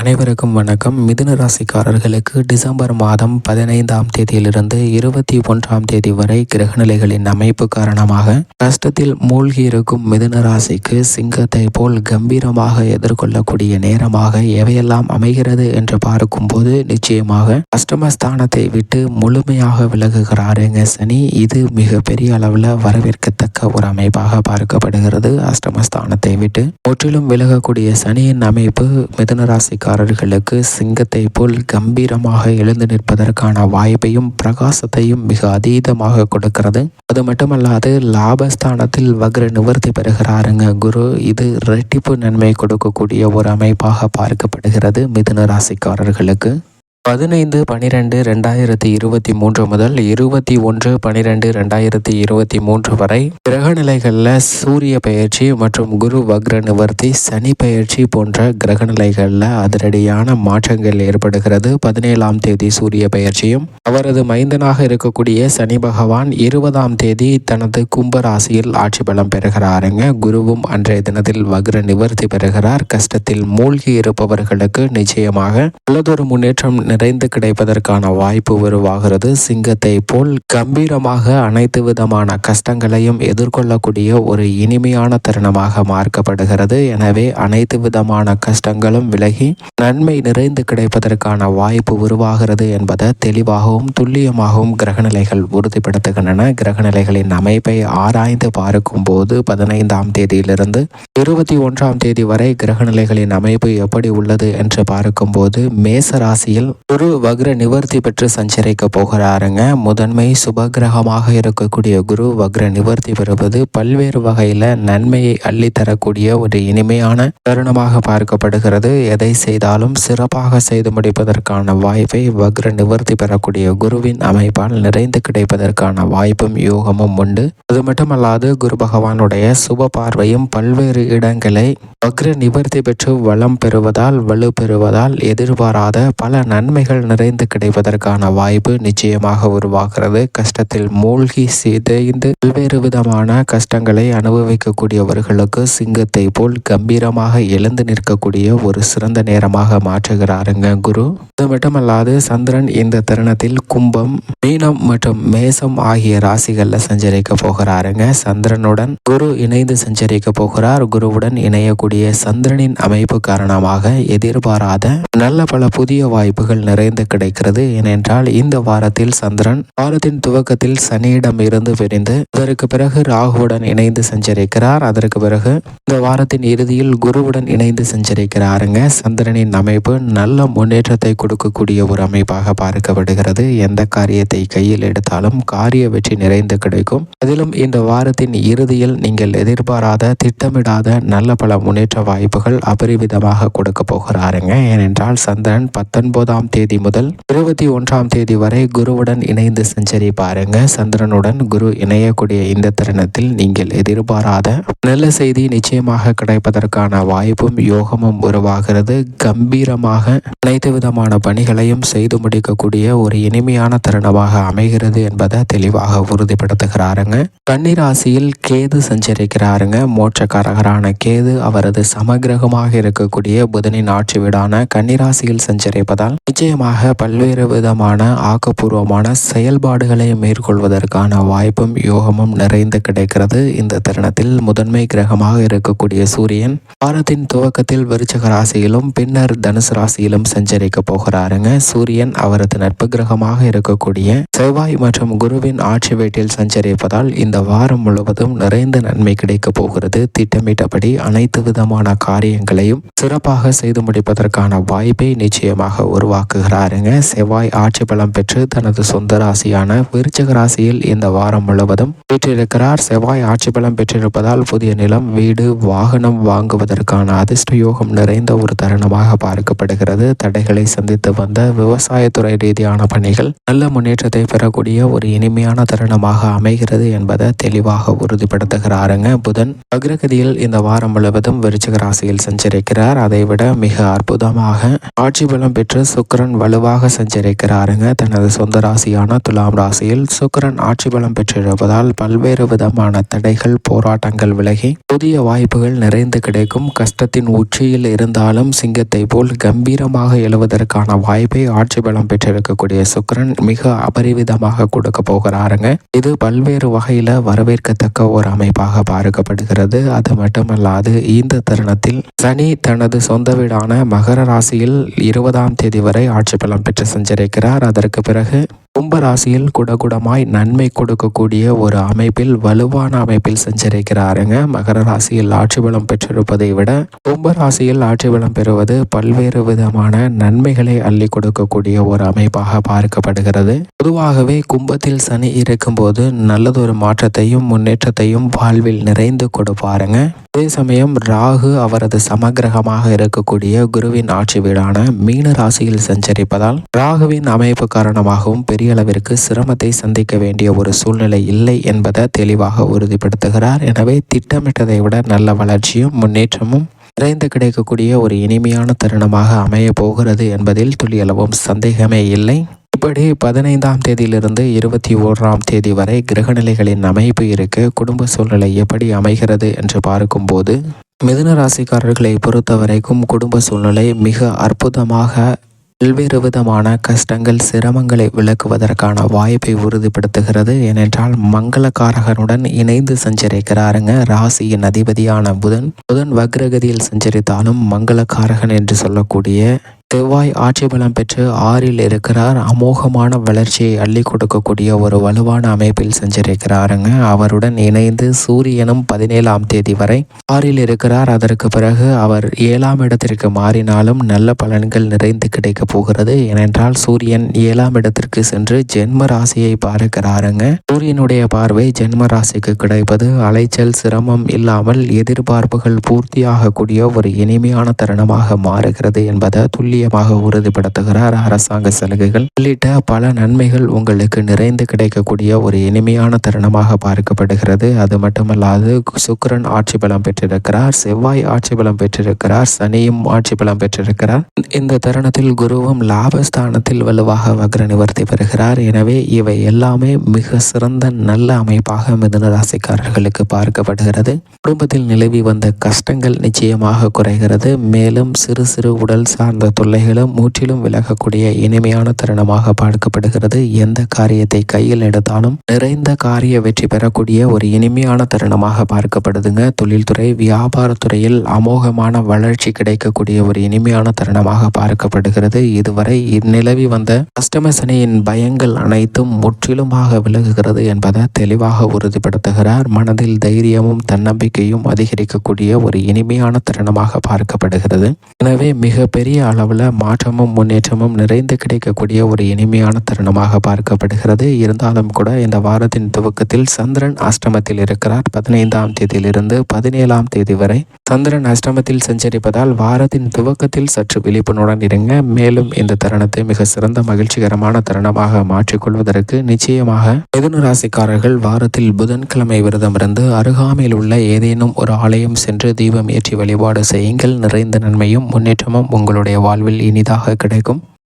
அனைவருக்கும் வணக்கம். மிதுன ராசிக்காரர்களுக்கு டிசம்பர் மாதம் பதினைந்தாம் தேதியிலிருந்து இருபத்தி ஒன்றாம் தேதி வரை கிரகநிலைகளின் அமைப்பு காரணமாக கஷ்டத்தில் மூழ்கி இருக்கும் மிதுன ராசிக்கு சிங்கத்தை போல் கம்பீரமாக எதிர்கொள்ளக்கூடிய நேரமாக எவையெல்லாம் அமைகிறது என்று பார்க்கும்போது நிச்சயமாக அஷ்டமஸ்தானத்தை விட்டு முழுமையாக விலகுகிறாருங்க சனி. இது மிக பெரிய அளவில் வரவேற்கத்தக்க ஒரு அமைப்பாக பார்க்கப்படுகிறது. அஷ்டமஸ்தானத்தை விட்டு முற்றிலும் விலகக்கூடிய சனியின் அமைப்பு மிதுன ராசிக்காரர்களுக்கு சிங்கத்தை போல் கம்பீரமாக எழுந்து நிற்பதற்கான வாய்ப்பையும் பிரகாசத்தையும் மிக அதீதமாக கொடுக்கிறது. அது மட்டுமல்லாது லாபஸ்தானத்தில் வக்ர நிவர்த்தி பெறுகிறாருங்க குரு. இது ரெட்டிப்பு நன்மை கொடுக்கக்கூடிய ஒரு அமைப்பாக பார்க்கப்படுகிறது மிதுன ராசிக்காரர்களுக்கு. பதினைந்து பனிரெண்டு ரெண்டாயிரத்தி இருபத்தி மூன்று முதல் இருபத்தி ஒன்று பனிரெண்டு ரெண்டாயிரத்தி இருபத்தி மூன்று வரை கிரகநிலைகளில் சூரிய பயிற்சி மற்றும் குரு வக்ர நிவர்த்தி சனி பயிற்சி போன்ற கிரகநிலைகளில் அதிரடியான மாற்றங்கள் ஏற்படுகிறது. பதினேழாம் தேதி சூரிய பயிற்சியும் அவரது மைந்தனாக இருக்கக்கூடிய சனி பகவான் இருபதாம் தேதி தனது கும்ப ராசியில் ஆட்சி பலம் பெறுகிறாருங்க. குருவும் அன்றைய தினத்தில் வக்ர நிவர்த்தி பெறுகிறார். கஷ்டத்தில் மூழ்கி இருப்பவர்களுக்கு நிச்சயமாக நல்லதொரு முன்னேற்றம் நிறைந்து கிடைப்பதற்கான வாய்ப்பு உருவாகிறது. சிங்கத்தை போல் கம்பீரமாக அனைத்து விதமான கஷ்டங்களையும் எதிர்கொள்ளக்கூடிய ஒரு இனிமையான தருணமாக மார்க்கப்படுகிறது. எனவே அனைத்து விதமான கஷ்டங்களும் விலகி நன்மை நிறைந்து கிடைப்பதற்கான வாய்ப்பு உருவாகிறது என்பதை தெளிவாகவும் துல்லியமாகவும் கிரகநிலைகள் உறுதிப்படுத்துகின்றன. கிரகநிலைகளின் அமைப்பை ஆராய்ந்து பார்க்கும் போது பதினைந்தாம் தேதியிலிருந்து இருபத்தி ஒன்றாம் தேதி வரை கிரகநிலைகளின் அமைப்பு எப்படி உள்ளது என்று பார்க்கும்போது மேச ராசியில் குரு வக்ர நிவர்த்தி பெற்று சஞ்சரிக்க போகிறாருங்க. முதன்மை சுபகிரகமாக இருக்கக்கூடிய குரு வக்ர நிவர்த்தி பெறுவது பல்வேறு வகையில் நன்மையை அள்ளித்தரக்கூடிய ஒரு இனிமையான தருணமாக பார்க்கப்படுகிறது. எதை செய்தாலும் சிறப்பாக செய்து முடிப்பதற்கான வாய்ப்பை வக்ர நிவர்த்தி பெறக்கூடிய குருவின் அமைப்பால் நிறைந்து கிடைப்பதற்கான வாய்ப்பும் யோகமும் உண்டு. அது மட்டுமல்லாது குரு பகவானுடைய சுப பார்வையும் பல்வேறு இடங்களை வக்ர நிவர்த்தி பெற்று வளம் பெறுவதால் வலு பெறுவதால் எதிர்பாராத பல நன்மை நன்மைகள் நிறைந்து கிடைப்பதற்கான வாய்ப்பு நிச்சயமாக உருவாகிறது. கஷ்டத்தில் மூழ்கி சிதைந்து பல்வேறு விதமான கஷ்டங்களை அனுபவிக்கக்கூடியவர்களுக்கு சிங்கத்தை போல் கம்பீரமாக எழுந்து நிற்கக்கூடிய ஒரு சிறந்த நேரமாக மாற்றுகிறாருங்க குரு. அது மட்டுமல்லாது சந்திரன் இந்த தருணத்தில் கும்பம் மீனம் மற்றும் மேசம் ஆகிய ராசிகள்ல சஞ்சரிக்க போகிறாருங்க. சந்திரனுடன் குரு இணைந்து சஞ்சரிக்க போகிறார். குருவுடன் இணையக்கூடிய சந்திரனின் அமைப்பு காரணமாக எதிர்பாராத நல்ல பல புதிய வாய்ப்புகள் நிறைந்து கிடைக்கிறது. ஏனென்றால் இந்த வாரத்தில் சந்திரன் வாரத்தின் துவக்கத்தில் சனியிடம் இருந்து பிரிந்து அதற்கு பிறகு ராகுவுடன் இணைந்து சஞ்சரிக்கிறார். அதற்கு பிறகு இந்த வாரத்தின் இறுதியில் குருவுடன் இணைந்து சஞ்சரிக்கிறாருங்க. சந்திரனின் அமைப்பு நல்ல முன்னேற்றத்தை கொடுக்கக்கூடிய ஒரு அமைப்பாக பார்க்கப்படுகிறது. எந்த காரியத்தை கையில் எடுத்தாலும் காரிய வெற்றி நிறைந்து கிடைக்கும். அதிலும் இந்த வாரத்தின் இறுதியில் நீங்கள் எதிர்பாராத திட்டமிடாத நல்ல பல முன்னேற்ற வாய்ப்புகள் அபரிவிதமாக கொடுக்க போகிறாருங்க. ஏனென்றால் சந்திரன் பத்தொன்பதாம் தேதி முதல் இருபத்தி ஒன்றாம் தேதி வரை குருவுடன் இணைந்து செஞ்சரி பாருங்க. சந்திரனுடன் குரு இணையக்கூடிய இந்த தருணத்தில் நீங்கள் எதிர்பாராத நல்ல செய்தி நிச்சயமாக கிடைப்பதற்கான வாய்ப்பும் யோகமும் உருவாகிறது. கம்பீரமாக அனைத்து விதமான பணிகளையும் செய்து முடிக்கக்கூடிய ஒரு இனிமையான தருணமாக அமைகிறது என்பதை தெளிவாக உறுதிப்படுத்துகிறாருங்க. கன்னிராசியில் கேது சஞ்சரிக்கிறாருங்க. மோட்சக்காரகரான கேது அவரது சமகிரகமாக இருக்கக்கூடிய புதனின் ஆட்சி வீடான கன்னிராசியில் சஞ்சரிப்பதால் நிச்சயமாக பல்வேறு விதமான ஆக்கப்பூர்வமான செயல்பாடுகளை மேற்கொள்வதற்கான வாய்ப்பும் யோகமும் நிறைந்து கிடைக்கிறது. இந்த தருணத்தில் முதன்மை கிரகமாக இருக்கக்கூடிய சூரியன் வாரத்தின் துவக்கத்தில் விருச்சக ராசியிலும் பின்னர் தனுசு ராசியிலும் சஞ்சரிக்க போகிறாருங்க. சூரியன் அவரது நட்பு கிரகமாக இருக்கக்கூடிய செவ்வாய் மற்றும் குருவின் ஆட்சி வீட்டில் சஞ்சரிப்பதால் இந்த வாரம் முழுவதும் நிறைந்த நன்மை கிடைக்க போகிறது. திட்டமிட்டபடி அனைத்து விதமான காரியங்களையும் சிறப்பாக செய்து முடிப்பதற்கான வாய்ப்பை நிச்சயமாக உருவாக்க தாக்குகிறாருங்க செவ்வாய் ஆட்சி பலம் பெற்று தனது சொந்த ராசியான விருச்சக ராசியில் இந்த வாரம் முழுவதும் வீற்றிருக்கிறார். செவ்வாய் ஆட்சி பலம் பெற்றிருப்பதால் புதிய நிலம் வீடு வாகனம் வாங்குவதற்கான அதிர்ஷ்ட யோகம் நிறைந்த ஒரு தருணமாக பார்க்கப்படுகிறது. தடைகளை சந்தித்து வந்த விவசாயத்துறை ரீதியான பணிகள் நல்ல முன்னேற்றத்தை பெறக்கூடிய ஒரு இனிமையான தருணமாக அமைகிறது என்பதை தெளிவாக உறுதிப்படுத்துகிறாருங்க. புதன் அக்ரகதியில் இந்த வாரம் முழுவதும் விருச்சக ராசியில் சஞ்சரிக்கிறார். அதைவிட மிக அற்புதமாக ஆட்சி பலம் பெற்று சுக்கர சுக்கரன் வலுவாக சஞ்சரிக்கிறாருங்க. தனது சொந்த ராசியான துலாம் ராசியில் சுக்கிரன் ஆட்சி பலம் பெற்றிருப்பதால் பல்வேறு விதமான தடைகள் போராட்டங்கள் விலகி புதிய வாய்ப்புகள் நிறைந்து கிடைக்கும். கஷ்டத்தின் உச்சியில் இருந்தாலும் சிங்கத்தை போல் கம்பீரமாக எழுவதற்கான வாய்ப்பை ஆட்சி பலம் பெற்றிருக்கக்கூடிய சுக்கிரன் மிக அபரிவிதமாக கொடுக்க போகிறாருங்க. இது பல்வேறு வகையில வரவேற்கத்தக்க ஒரு அமைப்பாக பார்க்கப்படுகிறது. அது மட்டுமல்லாது இந்த தருணத்தில் சனி தனது சொந்த வீடான மகர ராசியில் இருபதாம் தேதி வரை ஆட்சி பலம் பெற்று சஞ்சரிக்கிறார். அதற்கு பிறகு கும்ப ராசியில் குடகுடமாய் நன்மை கொடுக்கக்கூடிய ஒரு அமைப்பில் வலுவான அமைப்பில் சஞ்சரிக்கிறாருங்க. மகர ராசியில் ஆட்சி பலம் பெற்றிருப்பதை விட கும்ப ராசியில் ஆட்சி பலம் பெறுவது பல்வேறு விதமான நன்மைகளை அள்ளி கொடுக்கக்கூடிய ஒரு அமைப்பாக பார்க்கப்படுகிறது. பொதுவாகவே கும்பத்தில் சனி இருக்கும்போது நல்லதொரு மாற்றத்தையும் முன்னேற்றத்தையும் வாழ்வில் நிறைந்து கொடுப்பாருங்க. அதே சமயம் ராகு அவரது சமகிரகமாக இருக்கக்கூடிய குருவின் ஆட்சி வீடான மீன ராசியில் சஞ்சரிப்பதால் ராகுவின் அமைப்பு காரணமாகவும் பெரிய அளவிற்கு சிரமத்தை சந்திக்க வேண்டிய ஒரு சூழ்நிலை இல்லை என்பதை தெளிவாக உறுதிப்படுத்துகிறார். எனவே திட்டமிட்டதை விட நல்ல வளர்ச்சியும் முன்னேற்றமும் நிறைந்து கிடைக்கக்கூடிய ஒரு இனிமையான தருணமாக அமைய போகிறது என்பதில் துளியளவும் சந்தேகமே இல்லை. இப்படி பதினைந்தாம் தேதியிலிருந்து இருபத்தி ஓராம் தேதி வரை கிரகநிலைகளின் அமைப்பு இருக்க. குடும்ப சூழ்நிலை எப்படி அமைகிறது என்று பார்க்கும்போது மிதுன ராசிக்காரர்களை பொறுத்த வரைக்கும் குடும்ப சூழ்நிலை மிக அற்புதமாக பல்வேறு விதமான கஷ்டங்கள் சிரமங்களை விளக்குவதற்கான வாய்ப்பை உறுதிப்படுத்துகிறது. ஏனென்றால் மங்களகாரகனுடன் இணைந்து சஞ்சரிக்கிறாருங்க. ராசியின் அதிபதியான புதன். புதன் வக்ரகதியில் சஞ்சரித்தாலும் மங்களகாரகன் என்று சொல்லக்கூடிய செவ்வாய் ஆட்சி பலம் பெற்று ஆறில் இருக்கிறார். அமோகமான வளர்ச்சியை அள்ளி கொடுக்கக்கூடிய ஒரு வலுவான அமைப்பில் செஞ்சிருக்கிறாருங்க. அவருடன் இணைந்து சூரியனும் பதினேழாம் தேதி வரை ஆறில் இருக்கிறார். அதற்கு பிறகு அவர் ஏழாம் இடத்திற்கு மாறினாலும் நல்ல பலன்கள் நிறைந்து கிடைக்க போகிறது. ஏனென்றால் சூரியன் ஏழாம் இடத்திற்கு சென்று ஜென்ம ராசியை பார்க்கிறாருங்க. சூரியனுடைய பார்வை ஜென்ம ராசிக்கு கிடைப்பது அலைச்சல் சிரமம் இல்லாமல் எதிர்பார்ப்புகள் பூர்த்தியாகக்கூடிய ஒரு இனிமையான தருணமாக மாறுகிறது என்பதை துல்லிய துல்லியமாக உறுதிப்படுத்துகிறார் அரசாங்க சலுகைகள். உள்ளிட்ட பல நன்மைகள் உங்களுக்கு நிறைந்து கிடைக்கக்கூடிய ஒரு இனிமையான தருணமாக பார்க்கப்படுகிறது. அது மட்டுமல்லாது சுக்கரன் ஆட்சி பலம் பெற்றிருக்கிறார் செவ்வாய் ஆட்சி பலம் பெற்றிருக்கிறார் சனியும் ஆட்சி பலம் பெற்றிருக்கிறார். இந்த தருணத்தில் குருவும் லாபஸ்தானத்தில் வலுவாக வக்ர நிவர்த்தி பெறுகிறார். எனவே இவை எல்லாமே மிக சிறந்த நல்ல அமைப்பாக மிதுன ராசிக்காரர்களுக்கு பார்க்கப்படுகிறது. குடும்பத்தில் நிலவி வந்த கஷ்டங்கள் நிச்சயமாக குறைகிறது. மேலும் சிறு சிறு உடல் சார்ந்த தொழில் தொல்லைகளும் முற்றிலும் விலகக்கூடிய இனிமையான தருணமாக பார்க்கப்படுகிறது. எந்த காரியத்தை கையில் எடுத்தாலும் நிறைந்த காரிய வெற்றி பெறக்கூடிய ஒரு இனிமையான தருணமாக பார்க்கப்படுதுங்க. தொழில்துறை வியாபாரத்துறையில் அமோகமான வளர்ச்சி கிடைக்கக்கூடிய ஒரு இனிமையான தருணமாக பார்க்கப்படுகிறது. இதுவரை நிலவி வந்த அஷ்டமசனியின் பயங்கள் அனைத்தும் முற்றிலுமாக விலகுகிறது என்பதை தெளிவாக உறுதிப்படுத்துகிறார். மனதில் தைரியமும் தன்னம்பிக்கையும் அதிகரிக்கக்கூடிய ஒரு இனிமையான தருணமாக பார்க்கப்படுகிறது. எனவே மிக பெரிய பல மாற்றமும் முன்னேற்றமும் நிறைந்து கிடைக்கக்கூடிய ஒரு இனிமையான தருணமாக பார்க்கப்படுகிறது. இருந்தாலும் கூட இந்த வாரத்தின் துவக்கத்தில் சந்திரன் அஷ்டமத்தில் இருக்கிறார். பதினைந்தாம் தேதியிலிருந்து பதினேழாம் தேதி வரை சந்திரன் அஷ்டமத்தில் சஞ்சரிப்பதால் வாரத்தின் துவக்கத்தில் சற்று விழிப்புணர்வுடன் இருங்க. மேலும் இந்த தருணத்தை மிக சிறந்த மகிழ்ச்சிகரமான தருணமாக மாற்றிக்கொள்வதற்கு நிச்சயமாக மிதுன ராசிக்காரர்கள் வாரத்தில் புதன்கிழமை விரதம் இருந்து அருகாமையில் உள்ள ஏதேனும் ஒரு ஆலயம் சென்று தீபம் ஏற்றி வழிபாடு செய்யுங்கள். நிறைந்த நன்மையும் முன்னேற்றமும் உங்களுடைய வாழ்வில் இனிதாக கிடைக்கும்.